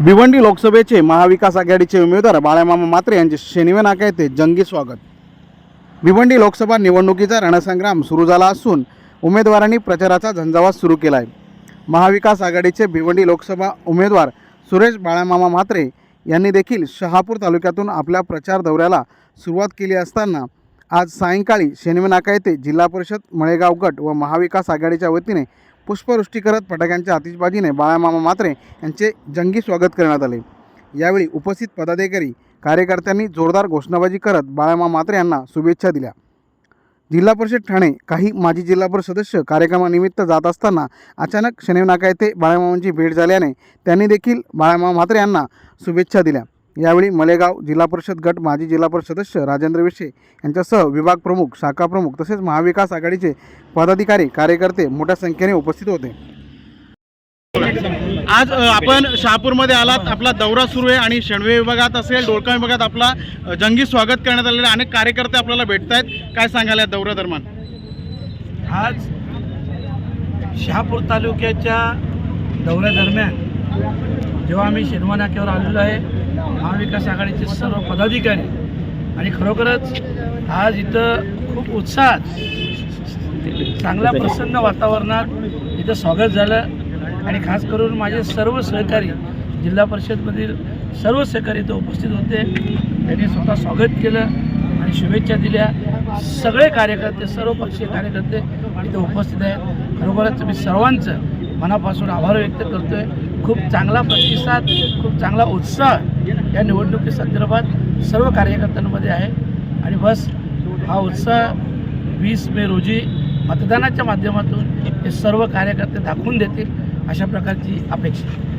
भिवंडी लोकसभेचे महाविकास आघाडीचे उमेदवार बाळामामा मात्रे यांचे शनिवार नाका येथे जंगी स्वागत. भिवंडी लोकसभा निवडणुकीचा रणसंग्राम सुरू झाला असून उमेदवारांनी प्रचाराचा झंझावात सुरू केला आहे महाविकास आघाडीचे भिवंडी लोकसभा उमेदवार सुरेश बाळामामा म्हात्रे यांनी देखील शहापूर तालुक्यातून आपल्या प्रचार दौऱ्याला सुरुवात केली असताना आज सायंकाळी शनिवार नाका येथे जिल्हा परिषद मळेगाव गट व महाविकास आघाडीच्या वतीने पुष्पवृष्टी करत फटाक्यांच्या आतिषबाजीने बाळामामा मात्रे यांचे जंगी स्वागत करण्यात आले. यावेळी उपस्थित पदाधिकारी कार्यकर्त्यांनी जोरदार घोषणाबाजी करत बाळामा मात्रे यांना शुभेच्छा दिल्या. जिल्हा परिषद ठाणे काही माजी जिल्हा परिषद सदस्य कार्यक्रमानिमित्त जात असताना अचानक शनिवनाका येथे बाळामामांची भेट झाल्याने त्यांनी देखील बाळामा म्हात्रे यांना शुभेच्छा दिल्या. यावेळी मलेगाव जिल्हा परिषद गट माजी जिल्हा परिषद सदस्य राजेंद्र विशे यांच्यासह विभाग प्रमुख शाखा प्रमुख तसेच महाविकास आघाडीचे पदाधिकारी कार्यकर्ते मोठ्या संख्येने उपस्थित होते. आज आपण शहापूरमध्ये आलात. आपला दौरा सुरू आहे आणि शेणवे विभागात असेल डोळका विभागात आपला जंगी स्वागत करण्यात आलेलं आहे. अनेक कार्यकर्ते आपल्याला भेटत आहेत काय सांगाल या दौऱ्यादरम्यान आज शहापूर तालुक्याच्या दौऱ्यादरम्यान जेव्हा आम्ही शेनवा नाक्यावर आलेलो आहे महाविकास आघाडीचे सर्व पदाधिकारी आणि खरोखरच आज इथं खूप उत्साहात चांगल्या प्रसन्न वातावरणात इथं स्वागत झालं. आणि खास करून माझे सर्व सहकारी जिल्हा परिषदमधील सर्व सहकारी इथं उपस्थित होते. त्यांनी स्वतः स्वागत केलं आणि शुभेच्छा दिल्या. सगळे कार्यकर्ते सर्व पक्षीय कार्यकर्ते इथं उपस्थित आहेत. खरोखरच मी सर्वांचं मनापासून आभार व्यक्त करतोय खूप चांगला प्रतिसाद खूप चांगला उत्साह या निवडणुकी संदर्भात सर्व कार्यकर्त्यांमध्ये आहे आणि बस हा उत्साह वीस मे रोजी मतदानाच्या माध्यमातून हे सर्व कार्यकर्ते दाखवून देतील अशा प्रकारची अपेक्षा आहे.